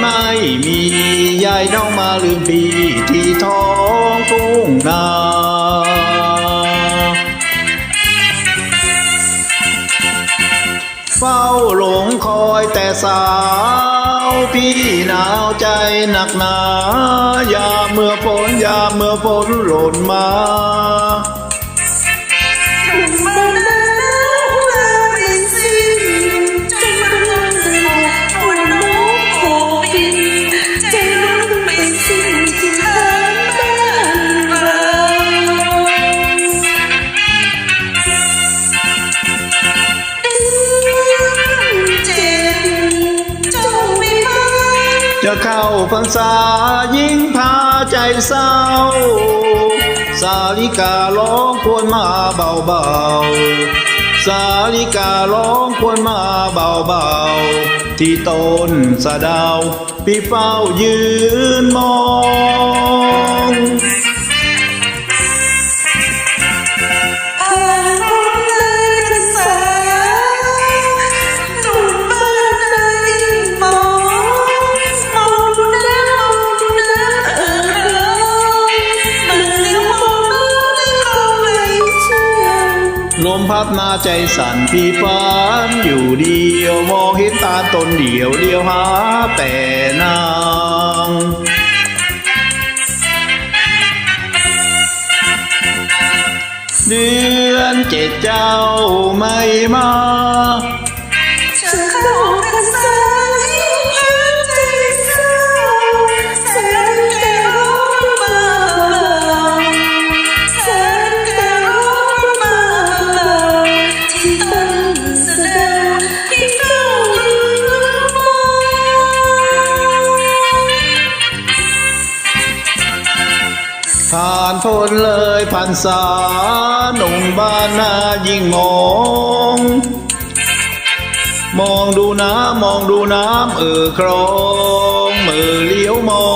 ไม่มียายน้องมาลืมพี่ที่ท้องทุ่งนาเฝ้าหลงคอยแต่สาว พี่หนาวใจหนักหนายามเมื่อฝนยามเมื่อฝนหล่นมาาพรรษายิ่งพาใจเศร้า สาลิการ้องควรมาเบาๆสาลิการ้องควรมาเบาๆที่ต้นสะดาวพี่เฝ้ายืนมอง มพัดมาใจสั่นพี่ฟ้านอยู่เดียวมองเห็นตาตนเดียวเดียวหาแต่นางเดือนเจ็ดเจ้าไม่มา ผ่านพ้นเลยพันษาหนุ่มบ้านนายิ่งมอง มองดูน้ำมองดูน้ำเออครองมือเลี้ยวมอง